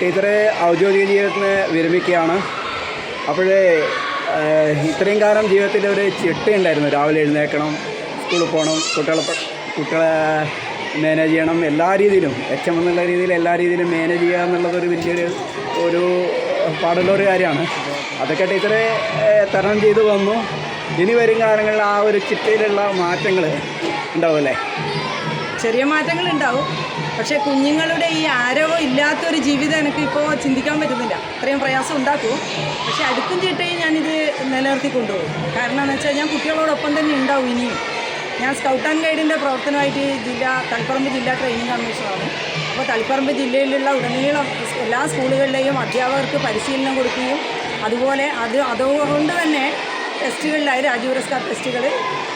ടീച്ചറെ ഔദ്യോഗിക ജീവിതത്തിൽ നിന്ന് വിരമിക്കുകയാണ്. അപ്പോഴേ ഇത്രയും കാലം ജീവിതത്തിൽ ഒരു ചിട്ടയുണ്ടായിരുന്നു രാവിലെ എഴുന്നേൽക്കണം സ്കൂളിൽ പോകണം കുട്ടികളെ കുട്ടികളെ മാനേജ് ചെയ്യണം എല്ലാ രീതിയിലും. എച്ച് എം എന്നുള്ള രീതിയിൽ എല്ലാ രീതിയിലും മാനേജ് ചെയ്യുക എന്നുള്ളതൊരു വലിയൊരു ഒരു പാടുള്ള ഒരു കാര്യമാണ്. അതൊക്കെ ടീച്ചറെ തരണം ചെയ്തു വന്നു. ഇനി വരും കാലങ്ങളിൽ ആ ഒരു ചിട്ടയിലുള്ള മാറ്റങ്ങൾ ഉണ്ടാവും അല്ലേ? ചെറിയ മാറ്റങ്ങൾ ഉണ്ടാവും. പക്ഷേ കുഞ്ഞുങ്ങളുടെ ഈ ആരവം ഇല്ലാത്തൊരു ജീവിതം എനിക്ക് ഇപ്പോൾ ചിന്തിക്കാൻ പറ്റുന്നില്ല. അത്രയും പ്രയാസം ഉണ്ടാക്കും. പക്ഷേ അടുക്കും ചിട്ടയും ഞാനിത് നിലനിർത്തി കൊണ്ടുപോകും. കാരണം എന്ന് വെച്ചാൽ ഞാൻ കുട്ടികളോടൊപ്പം തന്നെ ഉണ്ടാവും ഇനിയും. ഞാൻ സ്കൗട്ട് ആൻഡ് ഗൈഡിന്റെ പ്രവർത്തനമായിട്ട് ജില്ലാ തളിപ്പറമ്പ് ജില്ലാ ട്രെയിനിങ് കമ്മീഷണറാണ് അപ്പോൾ തളിപ്പറമ്പ് ജില്ലയിലുള്ള ഉടനീളം എല്ലാ സ്കൂളുകളിലെയും അധ്യാപകർക്ക് പരിശീലനം കൊടുക്കുകയും അതുപോലെ അത് അതുകൊണ്ട് തന്നെ ടെസ്റ്റുകളിലായി രാജീവ് പുരസ്കാർ ടെസ്റ്റുകൾ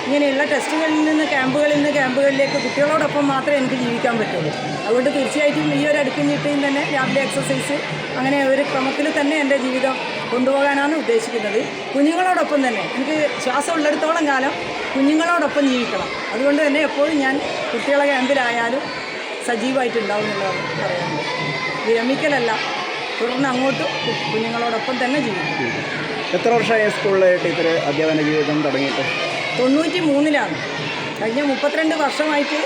ഇങ്ങനെയുള്ള ടെസ്റ്റുകളിൽ നിന്ന് ക്യാമ്പുകളിൽ നിന്ന് ക്യാമ്പുകളിലേക്ക് കുട്ടികളോടൊപ്പം മാത്രമേ എനിക്ക് ജീവിക്കാൻ പറ്റുള്ളൂ. അതുകൊണ്ട് തീർച്ചയായിട്ടും ഈ ഒരു അടുക്കും ചിട്ടയും തന്നെ രാവിലെ എക്സസൈസ് അങ്ങനെ ഒരു ക്രമത്തിൽ തന്നെ എന്റെ ജീവിതം കൊണ്ടുപോകാനാണ് ഉദ്ദേശിക്കുന്നത്. കുഞ്ഞുങ്ങളോടൊപ്പം തന്നെ എനിക്ക് ശ്വാസം ഉള്ളിടത്തോളം കാലം കുഞ്ഞുങ്ങളോടൊപ്പം ജീവിക്കണം. അതുകൊണ്ട് തന്നെ എപ്പോഴും ഞാൻ കുട്ടികളെ ക്യാമ്പിലായാലും സജീവമായിട്ടുണ്ടാവും എന്നുള്ളത് പറയാനുള്ളത്. വിരമിക്കലല്ല തുടർന്ന് അങ്ങോട്ട് കുഞ്ഞുങ്ങളോടൊപ്പം തന്നെ ജീവിക്കും. എത്ര വർഷമായി സ്കൂളിലായിട്ട് ടീച്ചർ അധ്യാപന ജീവിതം തുടങ്ങിയിട്ട്? തൊണ്ണൂറ്റി മൂന്നിലാണ് കഴിഞ്ഞ മുപ്പത്തിരണ്ട് വർഷമായിട്ട്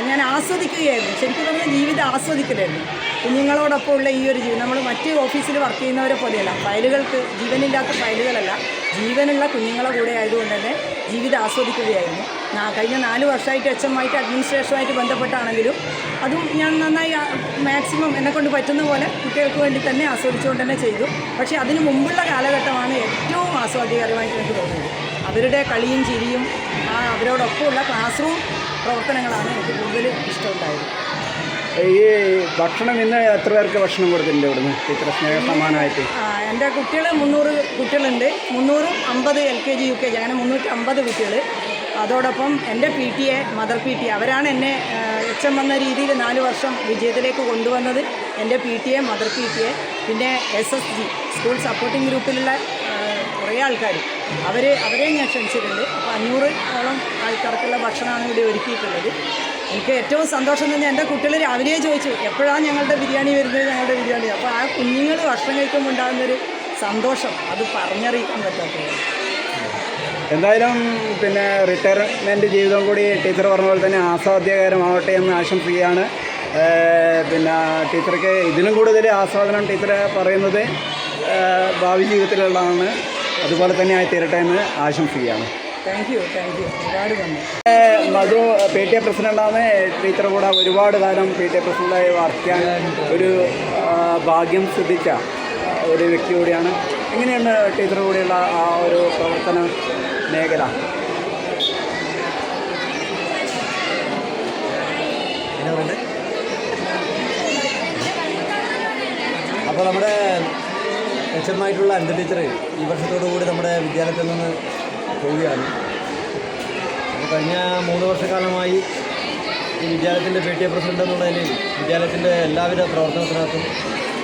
ഞാൻ ആസ്വദിക്കുകയായിരുന്നു. ശരിക്കും പറഞ്ഞാൽ ജീവിതം ആസ്വദിക്കലായിരുന്നു. കുഞ്ഞുങ്ങളോടൊപ്പം ഉള്ള ഈ ഒരു ജീവിതം. നമ്മൾ മറ്റ് ഓഫീസിൽ വർക്ക് ചെയ്യുന്നവരെ പോലെയല്ല. ഫയലുകൾക്ക് ജീവനില്ലാത്ത ഫയലുകളല്ല. ജീവനുള്ള കുഞ്ഞുങ്ങളെ കൂടെ ആയതുകൊണ്ട് തന്നെ ജീവിതം ആസ്വദിക്കുകയായിരുന്നു. കഴിഞ്ഞ നാല് വർഷമായിട്ട് എച്ച് എം ആയിട്ട് അഡ്മിനിസ്ട്രേഷനുമായിട്ട് ബന്ധപ്പെട്ടാണെങ്കിലും അതും ഞാൻ നന്നായി മാക്സിമം എന്നെക്കൊണ്ട് പറ്റുന്ന പോലെ കുട്ടികൾക്ക് വേണ്ടി തന്നെ ആസ്വദിച്ചുകൊണ്ട് തന്നെ ചെയ്തു. പക്ഷേ അതിന് മുമ്പുള്ള കാലഘട്ടമാണ് ഏറ്റവും ആസ്വാദ്യകരമായിട്ട് എനിക്ക് തോന്നിയത്. അവരുടെ കളിയും ചിരിയും ആ അവരോടൊപ്പമുള്ള ക്ലാസ് റൂം പ്രവർത്തനങ്ങളാണ് എനിക്ക് കൂടുതൽ ഇഷ്ടമുണ്ടായത്. ഈ ഭക്ഷണം ഇന്ന് എത്ര പേർക്ക് ഭക്ഷണം കൊടുത്തിട്ടുണ്ട് ഇവിടുന്ന്? നിന്ന് ഇത്ര സമാനമായിട്ട് ആ, എന്റെ കുട്ടികൾ മുന്നൂറ് കുട്ടികളുണ്ട്. മുന്നൂറും അമ്പത് L K G U K G അങ്ങനെ മുന്നൂറ്റി അമ്പത് കുട്ടികൾ അതോടൊപ്പം എന്റെ P T A mother P T അവരാണ് എന്നെ എച്ച് വന്ന എന്ന രീതിയിൽ നാല് വർഷം വിജയത്തിലേക്ക് കൊണ്ടുവന്നത്. എന്റെ P T A mother P T A പിന്നെ S S G school supporting ഗ്രൂപ്പിലുള്ള കുറേ ആൾക്കാർ അവർ അവരെയും ഞാൻ ക്ഷണിച്ചിട്ടുണ്ട്. അപ്പോൾ അഞ്ഞൂറ് ഓളം ആൾക്കാർക്കുള്ള ഭക്ഷണമാണ് ഇവിടെ ഒരുക്കിയിട്ടുള്ളത്. എനിക്ക് ഏറ്റവും സന്തോഷം തന്നെ എന്റെ കുട്ടികൾ രാവിലെ ചോദിച്ചു എപ്പോഴാണ് ഞങ്ങളുടെ ബിരിയാണി വരുന്നത്? ഞങ്ങളുടെ ബിരിയാണി. അപ്പോൾ ആ കുഞ്ഞുങ്ങൾ ഭക്ഷണം കഴിക്കുമ്പോൾ ഉണ്ടാകുന്നൊരു സന്തോഷം. അത് പറഞ്ഞറിയിക്കാൻ പറ്റാത്തത്. എന്തായാലും പിന്നെ റിട്ടയർമെന്റ് ജീവിതം കൂടി ടീച്ചർ പറഞ്ഞ പോലെ തന്നെ ആസ്വാദ്യകരമാവട്ടെ എന്ന് ആശംസിക്കുകയാണ്. പിന്നെ ടീച്ചർക്ക് ഇതിലും കൂടുതൽ ആസ്വാദനം ടീച്ചർ പറയുന്നത് ഭാവി ജീവിതത്തിലുള്ളതാണ്. അതുപോലെ തന്നെ ആയി തീരട്ടെ എന്ന് ആശംസിക്കുകയാണ്. താങ്ക് യു താങ്ക് യു ഒരുപാട് നന്ദി. ഏഹ് മധു പി ടി എ പ്രസിഡന്റാണ് ടീച്ചർ കൂടെ ഒരുപാട് കാലം പി ടി എ പ്രസിഡന്റായി വർക്ക് ചെയ്യാൻ ഒരു ഭാഗ്യം സിദ്ധിച്ച ഒരു വ്യക്തി കൂടിയാണ്. എങ്ങനെയാണ് ടീച്ചർ കൂടെയുള്ള ആ ഒരു പ്രവർത്തന മേഖല? അപ്പോൾ നമ്മുടെ എം ആയിട്ടുള്ള ടീച്ചർ ഈ വർഷത്തോടു കൂടി നമ്മുടെ വിദ്യാലയത്തിൽ നിന്ന് പോവുകയാണ്. അപ്പോൾ കഴിഞ്ഞ മൂന്ന് വർഷക്കാലമായി ഈ വിദ്യാലയത്തിന്റെ പി ടി എ പ്രസിഡന്റ് എന്നുള്ള നിലയിൽ വിദ്യാലയത്തിന്റെ എല്ലാവിധ പ്രവർത്തനത്തിനകത്തും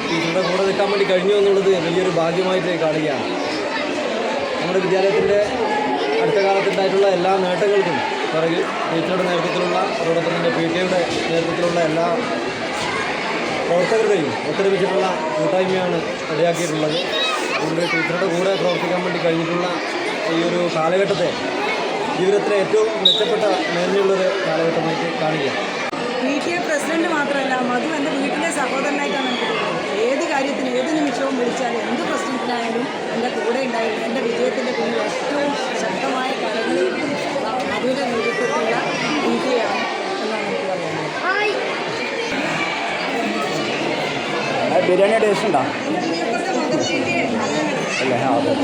ടീച്ചറുടെ കൂടെ നിൽക്കാൻ വേണ്ടി കഴിഞ്ഞു എന്നുള്ളത് വലിയൊരു ഭാഗ്യമായിട്ട് കാണുകയാണ്. നമ്മുടെ വിദ്യാലയത്തിന്റെ അടുത്ത കാലത്തുണ്ടായിട്ടുള്ള എല്ലാ നേട്ടങ്ങൾക്കും പിറകിൽ ടീച്ചറുടെ നേതൃത്വത്തിലുള്ള അതോടൊപ്പം തന്നെ പി ടി എയുടെ നേതൃത്വത്തിലുള്ള എല്ലാ പ്രവർത്തകരുടെയും ഒത്തൊരുമിച്ചിട്ടുള്ള കൂട്ടായ്മയാണ് ഇടയാക്കിയിട്ടുള്ളത്. അതുകൊണ്ട് ടീച്ചറുടെ കൂടെ പ്രവർത്തിക്കാൻ വേണ്ടി കഴിഞ്ഞിട്ടുള്ള ഈ ഒരു കാലഘട്ടത്തെ ജീവിതത്തിലെ ഏറ്റവും മെച്ചപ്പെട്ട മേന്മയുള്ളൊരു കാലഘട്ടമായിട്ട് കാണുക പി ടി എ പ്രസിഡന്റ് മാത്രമല്ല മധു എന്റെ വീട്ടിലെ സഹോദരനായിട്ടാണ് എനിക്ക് തോന്നുന്നത്. ഏത് കാര്യത്തിന് ഏത് നിമിഷവും വിളിച്ചാലും എന്ത് പ്രശ്നത്തിനായാലും എന്റെ കൂടെ ഉണ്ടായിരുന്നു എന്റെ വിജയത്തിന്റെ പിന്നിൽ ഏറ്റവും ശക്തമായ കാര്യങ്ങളിൽ മധുവിന്റെ നേതൃത്വത്തിലുള്ള പി ടി എ ആണ് ബിരിയാണി ടേസ്റ്റ് ഉണ്ടോ? അല്ലേ? ആ അതെ.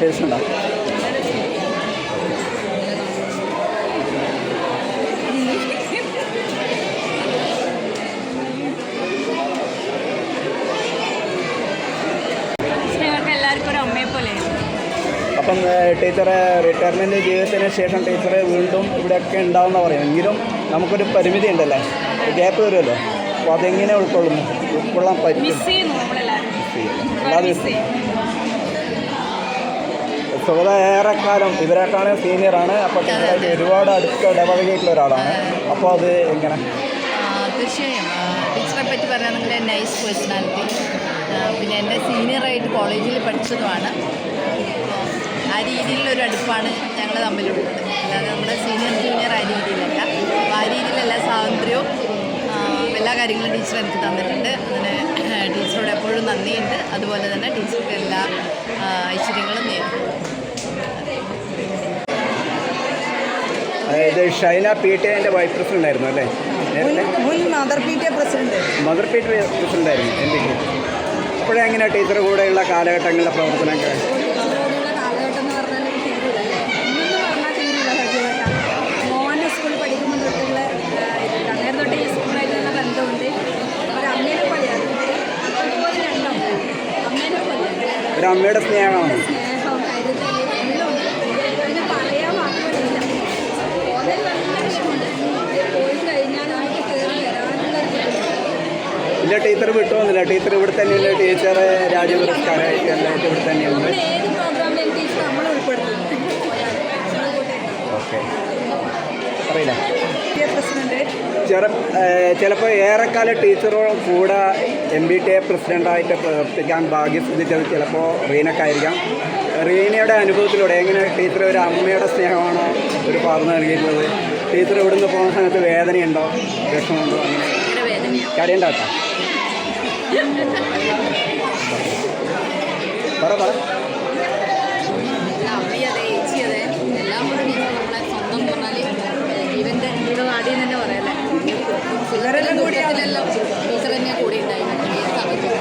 ടേസ്റ്റ് ഉണ്ടോ? അപ്പം ടീച്ചറെ റിട്ടയർമെന്റ് ജീവിതത്തിന് ശേഷം ടീച്ചറെ വീണ്ടും ഇവിടെയൊക്കെ ഉണ്ടാവുമെന്ന് പറയും എങ്കിലും നമുക്കൊരു പരിമിതി ഉണ്ടല്ലേ ഗ്യാപ്പ് വരുമല്ലോ. അപ്പോൾ അതെങ്ങനെ ഉൾക്കൊള്ളുന്നു ഉൾക്കൊള്ളാൻ പറ്റും. സുഗത ഏറെക്കാലം ഇവരെക്കാളും സീനിയറാണ് അപ്പോൾ ഒരുപാട് അടുത്ത് ഇടപഴകിയിട്ടുള്ള ഒരാളാണ്. അപ്പോൾ അത് എങ്ങനെ? തീർച്ചയായും. ടീച്ചറെ പറ്റി പറയുകയാണെങ്കിൽ നൈസ് പേഴ്സണാലിറ്റി പിന്നെ എന്റെ സീനിയറായിട്ട് കോളേജിൽ പഠിച്ചതുമാണ്. ആ രീതിയിലുള്ളൊരു അടുപ്പാണ് ഞങ്ങൾ തമ്മിലുള്ളത്. അല്ലാതെ നമ്മുടെ സീനിയർ ജൂനിയർ ആ രീതിയിലല്ല. അപ്പോൾ ആ രീതിയിലല്ല സ്വാതന്ത്ര്യവും എല്ലാ കാര്യങ്ങളും ടീച്ചർ എനിക്ക് തന്നിട്ടുണ്ട്. അതിന് ടീച്ചറോട് എപ്പോഴും നന്ദിയുണ്ട്. അതുപോലെ തന്നെ ടീച്ചർക്ക് എല്ലാ ഐശ്വര്യങ്ങളും നേരിടും അതായത് ഷൈന പി ടി എന്റെ വൈസ് പ്രസിഡന്റ് ആയിരുന്നു അല്ലേ? മുൻ mother P T president. Mother P T president ആയിരുന്നു എന്റെ പി അപ്പോഴേ ടീച്ചർ കൂടെയുള്ള കാലഘട്ടങ്ങളിലെ പ്രവർത്തനമൊക്കെ വരാനുള്ള അമ്മയുടെ സ്നേഹമാണ് ഇല്ല ടീച്ചർ വിട്ടുവന്നില്ല ടീച്ചർ ഇവിടെ തന്നെയല്ലേ? ടീച്ചർ രാജ്യ പുരസ്കാരമായിട്ട് എല്ലായിട്ട് ഇവിടെ തന്നെയുണ്ട് അറിയില്ല. ചിലപ്പോൾ ഏറെക്കാലം ടീച്ചറോട് കൂടെ എം ബി ടി എ പ്രസിഡന്റായിട്ട് പ്രവർത്തിക്കാൻ ഭാഗ്യം സിദ്ധിച്ചത് ചിലപ്പോൾ റീനക്കായിരിക്കാം റീനയുടെ അനുഭവത്തിലൂടെ എങ്ങനെ ടീച്ചർ ഒരു അമ്മയുടെ സ്നേഹമാണോ ഒരു പകർന്നു നൽകിയിട്ടുള്ളത്? ടീച്ചർ ഇവിടുന്ന് പോകുന്ന സമയത്ത് വേദനയുണ്ടോ? വിഷമമുണ്ടോ? അങ്ങനെ കരയണ്ട കേട്ടോ പറ പറ അമ്മി അതെ ഏച്ചി അതെ എല്ലാം കൂടെ ടീച്ചർ നമ്മളെ സ്വന്തം എന്ന് പറഞ്ഞാൽ ജീവന്റെ ഇവരെല്ലാം കൂടിയാണ് കൂടിയതിലെല്ലാം ടീച്ചർ തന്നെ കൂടെ ഉണ്ടായിരുന്നു ഏത് സമയത്തും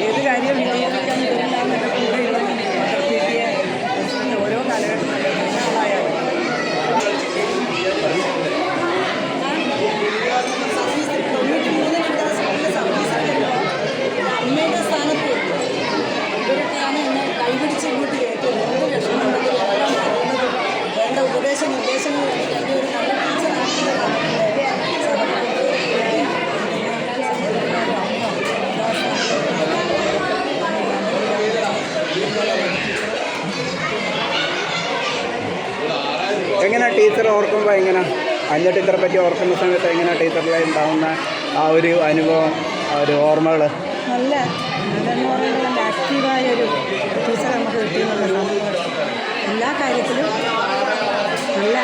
ഏത് കാര്യം വിജയിപ്പിക്കാൻ ഇവരെല്ലാം എന്റെ കൂടെയുള്ള mother P T A president ഓരോ കാലഘട്ടത്തിലും കഴിഞ്ഞ ആളായാലും സർവീസ് തൊണ്ണൂറ്റി മൂന്നിലുള്ള സ്കൂളിൽ സർവീസ് വരുമ്പോൾ അമ്മയുടെ സ്ഥാനത്ത് ഇവരൊക്കെയാണ് എന്നെ കൈപിടിച്ച് ഇങ്ങോട്ട് കയറ്റിയത് എന്ത് വിഷമമുണ്ടെങ്കിലും എല്ലാം പറയുന്നത് വേണ്ട ഉപദേശ നിർദ്ദേശങ്ങൾ എനിക്ക് എന്നെ ഒരു നല്ല ടീച്ചറാക്കുന്നതാണ് എങ്ങനെ ടീച്ചർ ഓർക്കുമ്പോൾ എങ്ങനെ അഞ്ച ടീച്ചറെ പറ്റി ഓർക്കുന്ന സമയത്ത് എങ്ങനെ ടീച്ചറിലെ ഉണ്ടാകുന്ന ആ ഒരു അനുഭവം ആ ഒരു ഓർമ്മകൾ നല്ല. ആക്റ്റീവായ ഒരു ടീച്ചർ നമുക്ക് കിട്ടിയെന്നുള്ള എല്ലാ കാര്യത്തിലും നല്ല.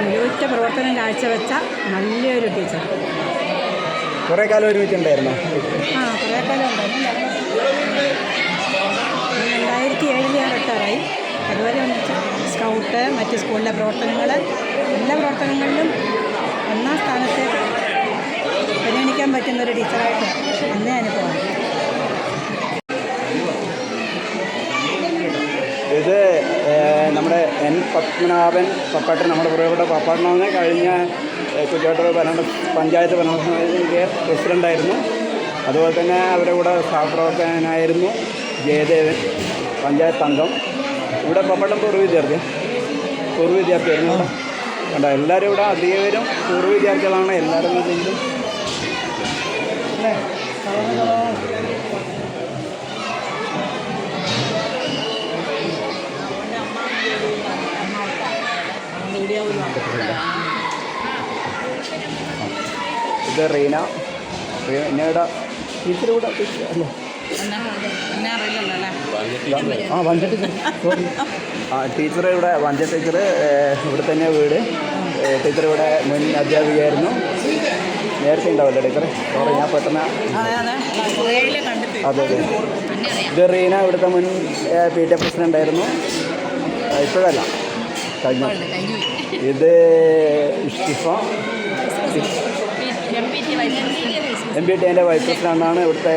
മികവുറ്റ പ്രവർത്തനം കാഴ്ചവെച്ച നല്ലൊരു ടീച്ചർ. കുറേ കാലം ഒരുമിച്ചുണ്ടായിരുന്നു? ആ കുറേ കാലം ഉണ്ടായിരുന്നു. രണ്ടായിരത്തി ഏഴിൽ ഞാൻ റിട്ടയറായി സ്കൗട്ട് മറ്റ് സ്കൂളിലെ പ്രവർത്തനങ്ങൾ എല്ലാ പ്രവർത്തനങ്ങളിലും ഒന്നാം സ്ഥാനത്തെ പരിഗണിക്കാൻ പറ്റുന്ന ഒരു ടീച്ചറായിട്ട് എന്നെ അനുഭവം ഇത് നമ്മുടെ എൻ പത്മനാഭൻ പപ്പാട്ടൻ നമ്മുടെ പുറകോട്ട് പപ്പാട്ടനാണ്. കഴിഞ്ഞ കുറ്റിയാട്ടൂർ ഭരണ പഞ്ചായത്ത് ഭരണസമിതിന്റെ പ്രസിഡന്റായിരുന്നു അതുപോലെ തന്നെ അവരുടെ കൂടെ സഹപ്രവർത്തകനായിരുന്നു ജയദേവൻ പഞ്ചായത്ത് അംഗം. ഇവിടെ പപ്പാട്ടൻ പൂർവ വിദ്യാർത്ഥി. പൂർവ വിദ്യാർത്ഥിയായിരുന്നു വേണ്ട എല്ലാവരും ഇവിടെ അധികവരും പൂർവ വിദ്യാർത്ഥികളാണ്. എല്ലാവരും അല്ലേ ഇത് റീന. റീനയുടെ ടീച്ചർ കൂടെ അല്ലേ? ആ വഞ്ച ടീച്ചർ സോറി ആ ടീച്ചർ ഇവിടെ വഞ്ച ടീച്ചർ ഇവിടെ തന്നെ വീട്. ടീച്ചർ ഇവിടെ മുൻ അധ്യാപികയായിരുന്നു. നേരത്തെ ഉണ്ടാവില്ല ടീച്ചർ സോറി ഞാൻ പെട്ടെന്ന് അതെ അതെ. ഇത് റീന ഇവിടുത്തെ മുൻ പി ടി എ പ്രസിഡന്റായിരുന്നു ഇപ്പോഴല്ല. കഴിഞ്ഞ. ഇത് ഇഷ്ടിഫ. എം പി ടി എന്റെ വൈസ് പ്രസിഡന്റാണ് ഇവിടുത്തെ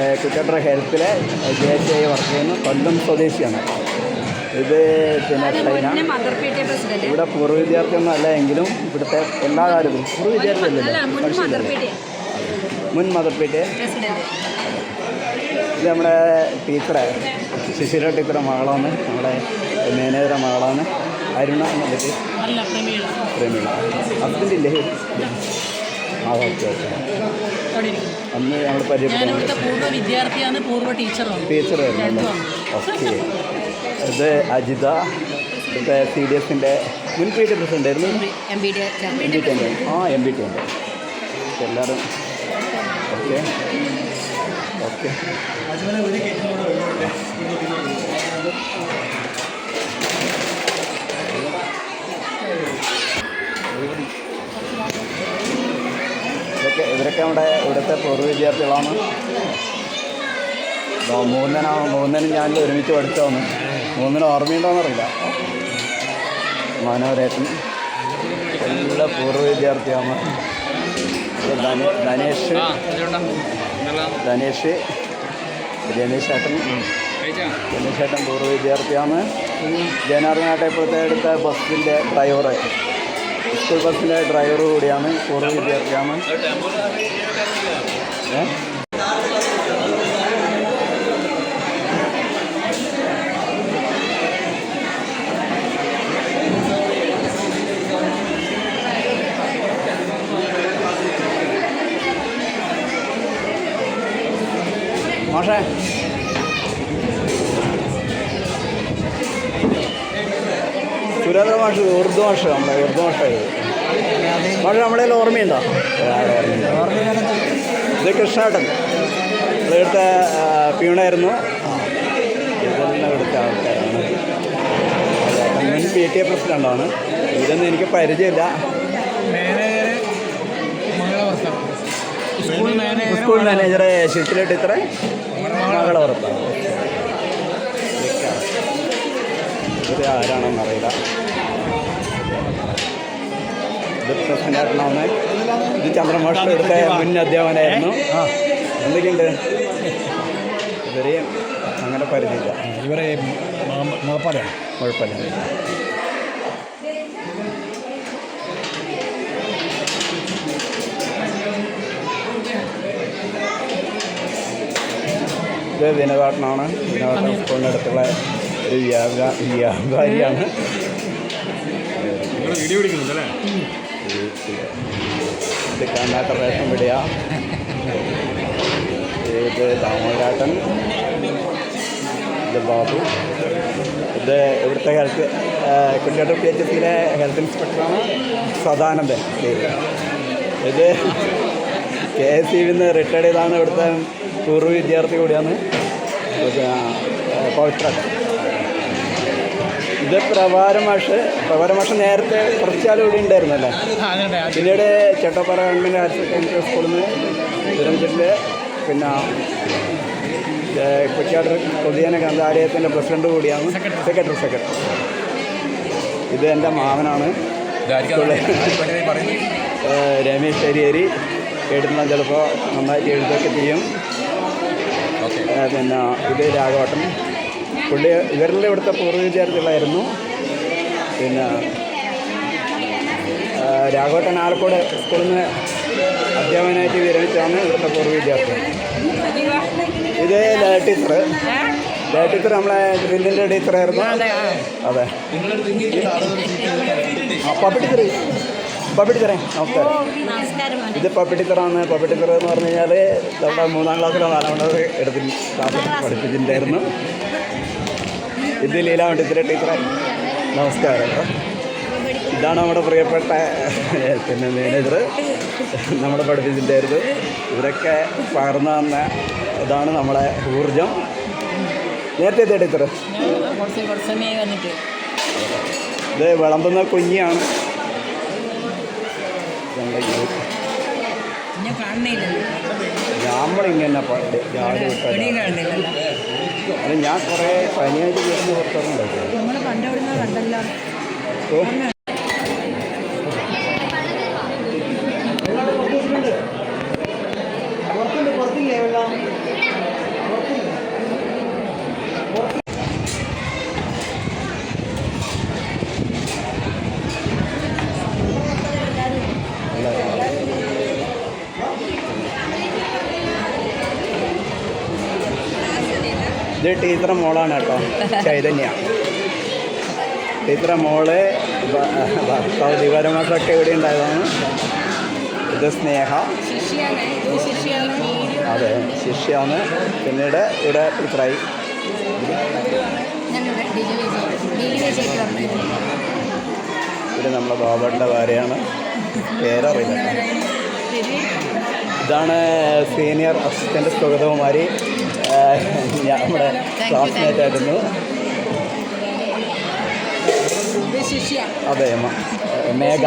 ഏഹ്, കുറ്റട്ര ഹെൽത്തിലെ ജെ എച്ച് ഐ വർക്ക് ചെയ്യുന്നു. കൊല്ലം സ്വദേശിയാണ്. ഇത് പിന്നെ ഇവിടെ പൂർവ വിദ്യാർത്ഥിയൊന്നും അല്ല എങ്കിലും ഇവിടുത്തെ എല്ലാ കാര്യത്തിലും പൂർവ വിദ്യാർത്ഥി അല്ലല്ലോ. മുൻ മദർ പി ടി മുൻ മദർ പി പ്രസിഡന്റ് ഇത് നമ്മുടെ ടീച്ചറെ. ശിശിര ടീച്ചറെ മകളാണ്. നമ്മുടെ മേനേജറെ മകളാണ്. അരുണ എന്നുള്ളത് പ്രേമിള. ഹസ്ബൻഡ് ഇല്ലേ? ആ ഓക്കെ ഓക്കെ. അന്ന് ഞങ്ങൾ ഇവിടുത്തെ പൂർവ വിദ്യാർത്ഥിയാണ് പൂർവ ടീച്ചറാണ് ടീച്ചർ ആയിരുന്നു ഓക്കെ. ഇത് അജിത ഇവിടുത്തെ സി ഡി എഫിന്റെ മുൻ പി ടി പ്രസിഡന്റ് ആയിരുന്നു. M B T M B T ഉണ്ട് ആ എം ബി ടി ഉണ്ട് എല്ലാവരും ഓക്കെ. ഓക്കെ. ഇതൊക്കെ ഇവരൊക്കെ നമ്മുടെ ഇവിടുത്തെ പൂർവ വിദ്യാർത്ഥികളാണ്. ദാ മൂന്നനാ മൂന്നനും ഞാനിൽ ഒരുമിച്ച് പഠിച്ചതാണ്. മൂന്നിന് ഓർമ്മയുണ്ടോയെന്നറിയില്ല മനോരേട്ടൻ. എല്ലാ പൂർവ വിദ്യാർത്ഥിയാണ്. ധനേഷ്. ധനേഷ്. രമേശ് ചേട്ടൻ രമേശ് ചേട്ടൻ പൂർവ വിദ്യാർത്ഥിയാണ്. ജനാർദ്ദനാട്ടെ ഇപ്പോഴത്തെ അടുത്ത ബസ്സിന്റെ ഡ്രൈവർ സ്കൂൾ ബസ്സിന്റെ ഡ്രൈവർ കൂടിയാണ് പൂർവ വിദ്യാർത്ഥിയാണ് ഏ? മാഷ് ഉറുദു ഭാഷ നമ്മളെ ഉറുദു മാഷായത് ഭാഷ നമ്മുടെ ഓർമ്മയുണ്ടോ? ഇത് കൃഷ്ണാട്ടൻ. ഇവിടുത്തെ പ്യൂണായിരുന്നു. ഇതെല്ലാം ഇവിടുത്തെ ആൾക്കാരാണ്. മുൻ പി ടി എ പ്രസിഡന്റാണ് ഇതൊന്നും എനിക്ക് പരിചയമില്ല. സ്കൂൾ മാനേജറെ ശിശില ടീച്ചറെ മകളെ ആരാണെന്ന് ഇത് ആരാണെന്ന് അറിയില്ല ഇത് ചന്ദ്രമാഷ എടുത്ത മുൻ അധ്യാപനായിരുന്നു എന്തൊക്കെയുണ്ട്? ഇവരെ അങ്ങനെ പരിധിയില്ല ഇവരെ കുഴപ്പമില്ല ഇത് വിനോദാട്ടനാണ്. വിനോദാട്ടൻ സ്കൂളിന്റെ അടുത്തുള്ള ഒരു വ്യാപാ വ്യാപാരിയാണ്. വീഡിയോ പിടിക്കുന്നുണ്ടല്ലേ ഇത് കർണാടക റേഷൻ ഇത് ദാമോദരാട്ടൻ ഇത് ബാബു. ഇത് ഇവിടുത്തെ ഹെൽത്ത് കുട്ടികളുടെ പി എച്ച് സിയിലെ ഹെൽത്ത് ഇൻസ്പെക്ടറാണ് സദാനന്ദൻ. ഇത് കെ എസ് സി നിന്ന് റിട്ടയർഡ് ചെയ്താണ് ഇവിടുത്തെ പൂർവ വിദ്യാർത്ഥി കൂടിയാണ്. പവിത്ര. ഇത് പ്രഭാരമാഷ് പ്രഭാര മാഷ് നേരത്തെ കുറച്ചാലും ഇവിടെ ഉണ്ടായിരുന്നല്ലേ. പിന്നീട് ചേട്ടപ്പാറ ഗവൺമെന്റ് ഹയർ സെക്കൻഡറി സ്കൂളിൽ നിന്ന് തിരുവനന്തപുരത്തിൽ പിന്നെ കുറ്റിയാട് പൊതുജന ഗ്രന്ഥാലയത്തിന്റെ പ്രസിഡന്റ് കൂടിയാണ് സെക്രട്ടറി സെക്രട്ടറി ഇത് എന്റെ മാമനാണ്. രമേശ് ശരിയേരി. എഴുതുന്ന ചിലപ്പോൾ നന്നായിട്ട് എഴുതൊക്കെ ചെയ്യും. പിന്നെ ഇത് രാഘവട്ടൻ. പുള്ളി ഇവരുടെ ഇവിടുത്തെ പൂർവ വിദ്യാർത്ഥികളായിരുന്നു. പിന്നെ രാഘവട്ടൻ ആലക്കോട് സ്കൂളിൽ നിന്ന് അധ്യാപകനായിട്ട് വിരമിച്ചാണ് ഇവിടുത്തെ പൂർവ വിദ്യാർത്ഥി. ഇത് ടീച്ചർ ടീച്ചർ നമ്മളെ ഡ്രില്ലിന്റെ ടീച്ചറായിരുന്നു. അതെ ആ. പപ്പി ടീച്ചർ പപ്പി ടീച്ചറെ നമസ്കാരം. നമസ്കാരം ഇത് പപ്പി ടീച്ചറാണ്. പപ്പി ടീച്ചർ എന്ന് പറഞ്ഞു കഴിഞ്ഞാൽ നമ്മുടെ മൂന്നാം ക്ലാസ്സിലോ നാലാം ക്ലാസ് എടുത്തി ക്ലാസ് പഠിപ്പിച്ചിട്ടുണ്ടായിരുന്നു. ഇത് ലീലാവണ്ടി ടീച്ചറെ ടീച്ചറെ. നമസ്കാരം. ഇതാണ് നമ്മുടെ പ്രിയപ്പെട്ട പിന്നെ മാനേജർ നമ്മളെ പഠിപ്പിച്ചിട്ടുണ്ടായിരുന്നു ഇവരൊക്കെ പകർന്നു തന്ന ഇതാണ് നമ്മളെ ഊർജം. നേരത്തെ എത്തിയ ടീച്ചർ ഇത് വിളമ്പുന്ന കുഞ്ഞിയാണ് ഞങ്ങളുടെ ഞാൻ കാണുന്നില്ലല്ലോ. നമ്മളിങ്ങനെ കുറേ പനിയായിട്ട് വീട്ടിൽ പുറത്തിറങ്ങുന്നുണ്ട്. നമ്മൾ കണ്ടവിടുന്ന കണ്ടല്ലോ? ഇത് ടീച്ചറെ മോളാണ് കേട്ടോ ചൈതന്യ. ടീച്ചറെ മോൾ ഭർത്താവ് ദിവാരമാസമൊക്കെ ഇവിടെ ഉണ്ടായതാണ്. ഇത് സ്നേഹ. അതെ ശിഷ്യാണ്. പിന്നീട് ഇവിടെ ടീച്ചറായി ഇത് നമ്മളെ ബാബയുടെ ഭാര്യയാണ്. പേരറിയില്ല. ഇത് ഇതാണ് സീനിയർ അസിസ്റ്റന്റ് സുഗതകുമാരി നമ്മുടെ ക്ലാസ്മേറ്റ് ആയിരുന്നു. അതെ മേഘ.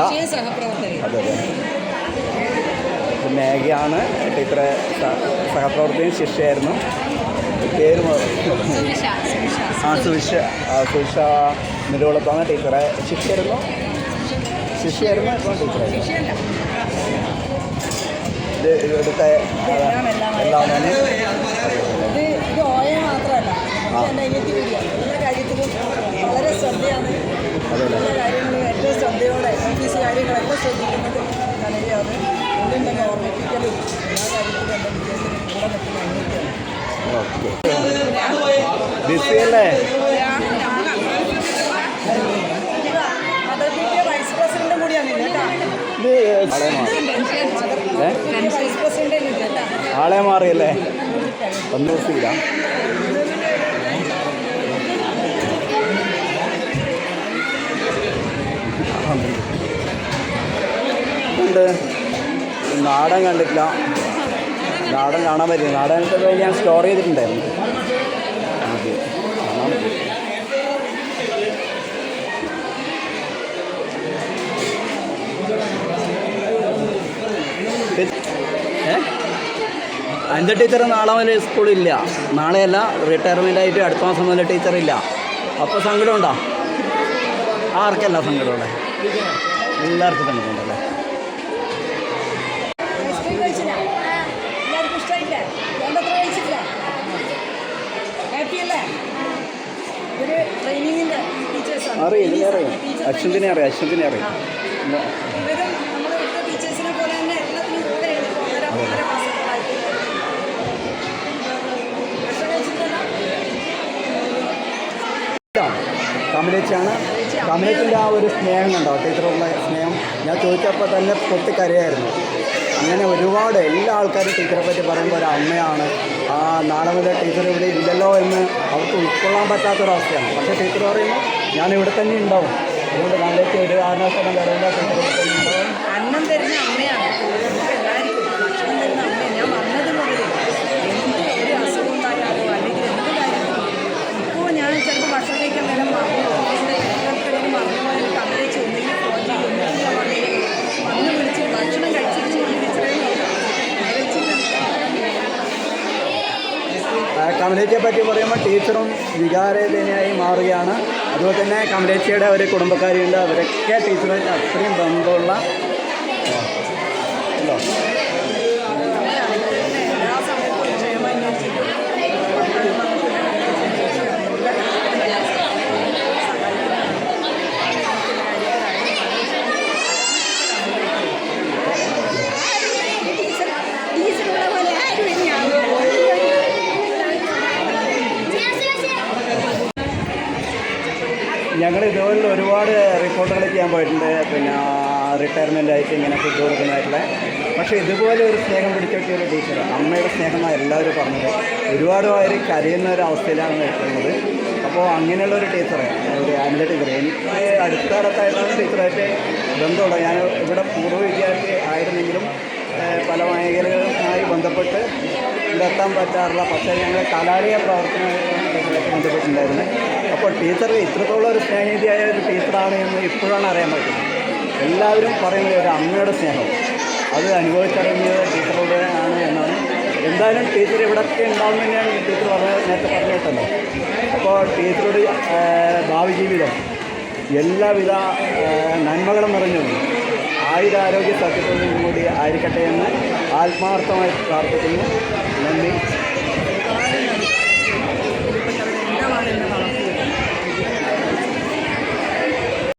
അതെ അതെ. മേഘയാണ്. ടീച്ചറെ സഹപ്രവർത്തകയും ശിഷ്യയായിരുന്നു. പേര് ആ സുവിശ. ആ സുവിശ നിലവിളത്താണ് ടീച്ചറെ. ശിഷ്യായിരുന്നു ശിഷ്യായിരുന്നു ഇപ്പോൾ ടീച്ചറായിരുന്നു ഇത് ഇവിടുത്തെ എല്ലാം എല്ലാം എല്ലാം തന്നെ ഇത് ഇത് ഓയ മാത്രമല്ല ഇത് എന്റെ അനിയത്തി കൂടിയാണ് എല്ലാ കാര്യത്തിലും വളരെ ശ്രദ്ധയാണ് അതെല്ലേ എല്ലാ കാര്യങ്ങളും ഏറ്റവും ശ്രദ്ധയോടെ ഓഫീസ് കാര്യങ്ങളെല്ലാം ശ്രദ്ധിക്കുന്നത് കനകയാണ് എന്തുണ്ടെങ്കിൽ ഓർമ്മിപ്പിക്കലും എല്ലാ കാര്യത്തിലും എന്റെ വിജയത്തിന് കൂടെ നിൽക്കുന്ന അനിയത്തിയാണ് ഓക്കെ ബിസി അല്ലേ മദർ പി ടി വൈസ് പ്രസിഡന്റും കൂടിയാണ് കേട്ടോ വൈസ് പ്രസിഡന്റ് ആളെ മാറിയല്ലേ ഒന്ന് ദിവസമില്ല നാടൻ കണ്ടിട്ടില്ല. നാടൻ കാണാൻ പറ്റില്ല. നാടകത്തെ ഞാൻ സ്റ്റോർ ചെയ്തിട്ടുണ്ടായിരുന്നു. അഞ്ച് ടീച്ചർ നാളെ മുതൽ സ്കൂളില്ല നാളെയല്ല റിട്ടയർമെന്റ് ആയിട്ട് അടുത്ത മാസം മുതൽ ടീച്ചർ ഇല്ല. അപ്പോൾ സങ്കടമുണ്ടോ? ആർക്കല്ല സങ്കടമുള്ളത് എല്ലാവർക്കും സങ്കടമുണ്ടല്ലേ? അറിയാം ഇതിനെ അറിയാം. അശ്വന്തിനെ അറിയാം അശ്വന്തിനെ അറിയാം. കമലേച്ചാണ് കമലേച്ചിന്റെ ആ ഒരു സ്നേഹം കണ്ടോ? ടീച്ചറുള്ള സ്നേഹം. ഞാൻ ചോദിച്ചപ്പോൾ തന്നെ പൊട്ടിക്കരയായിരുന്നു അങ്ങനെ ഒരുപാട് എല്ലാ ആൾക്കാരും ടീച്ചറെ പറ്റി പറയുമ്പോൾ ഒരു അമ്മയാണ്. ആ നാളെ മുതൽ ടീച്ചർ ഇവിടെ ഇല്ലല്ലോ എന്ന് അവർക്ക് ഉൾക്കൊള്ളാൻ പറ്റാത്തൊരവസ്ഥയാണ്. പക്ഷേ ടീച്ചർ പറയുന്നു ഞാൻ ഇവിടെ തന്നെ ഉണ്ടാവും. അതുകൊണ്ട് കമലേച്ചി ഒരു കാരണവശാലും വരേണ്ട അന്നം തരുന്ന അമ്മയാണ്. എല്ലാവർക്കും തരുന്ന ഞാൻ മുതൽ ഒരു അസുഖം ഞാൻ ചിലപ്പോൾ ഭക്ഷണം ആ, കമലേച്ചിയെ പറ്റി പറയുമ്പോൾ ടീച്ചറും വികാരതനായി മാറുകയാണ്. അതുപോലെ തന്നെ കമലേച്ചിയുടെ ഒരു കുടുംബക്കാരിയുണ്ട്. അവരൊക്കെ ടീച്ചറും അത്രയും ബന്ധമുള്ള അല്ലോ എല്ലാ സമയത്തും ക്ഷേമം അന്വേഷിച്ചിട്ട് ഞങ്ങൾ ഇതുപോലുള്ള ഒരുപാട് റിപ്പോർട്ടുകൾ ചെയ്യാൻ പോയിട്ടുണ്ട്. പിന്നെ റിട്ടയർമെന്റ് ആയിട്ട് ഇങ്ങനെ ഫുഡ് കൊടുക്കുന്നതായിട്ടുള്ള. പക്ഷേ ഇതുപോലെ ഒരു സ്നേഹം പിടിച്ചൊക്കെ ഒരു ടീച്ചർ അമ്മയുടെ സ്നേഹമാണ് എല്ലാവരും പറഞ്ഞത്. ഒരുപാട് പേര് കരയുന്ന ഒരു അവസ്ഥയിലാണ് നിൽക്കുന്നത്. അപ്പോൾ അങ്ങനെയുള്ള ഒരു ടീച്ചറെ ഒരു അനില ടീച്ചർ. എനിക്ക് അടുത്ത കാലത്തായിട്ടാണ് ടീച്ചറായിട്ട് ബന്ധമുള്ളത് ഞാൻ ഇവിടെ പൂർവ വിദ്യാർത്ഥി ആയിരുന്നെങ്കിലും പല മേഖലകളുമായി ബന്ധപ്പെട്ട് ഇവിടെ എത്താൻ പറ്റാറില്ല. പക്ഷേ ഞങ്ങൾ കലാലയ പ്രവർത്തനമായിട്ടാണ് ടീച്ചറായിട്ട് അപ്പോൾ ടീച്ചർ ഇത്രത്തോളം ഒരു സ്നേഹിതിയായ ഒരു ടീച്ചറാണ് എന്ന് ഇപ്പോഴാണ് അറിയാൻ പറ്റുന്നത്. എല്ലാവരും പറയുന്നത് ഒരു അമ്മയുടെ സ്നേഹം. അത് അനുഭവിച്ചറിഞ്ഞത് ടീച്ചറുടെ ആണ് എന്നാണ്. എന്തായാലും ടീച്ചർ ഇവിടെയൊക്കെ ഉണ്ടാവും തന്നെയാണ് ടീച്ചർ പറഞ്ഞ നേരത്തെ പറഞ്ഞിട്ടല്ലോ അപ്പോൾ ടീച്ചറുടെ ഭാവി ജീവിതം എല്ലാവിധ നന്മകളും നന്മകളും ആയുധാരോഗ്യ ആയുരാരോഗ്യ സത്യത്തോടും കൂടി ആയിരിക്കട്ടെ എന്ന് ആത്മാർത്ഥമായി പ്രാർത്ഥിക്കുന്നു. നന്ദി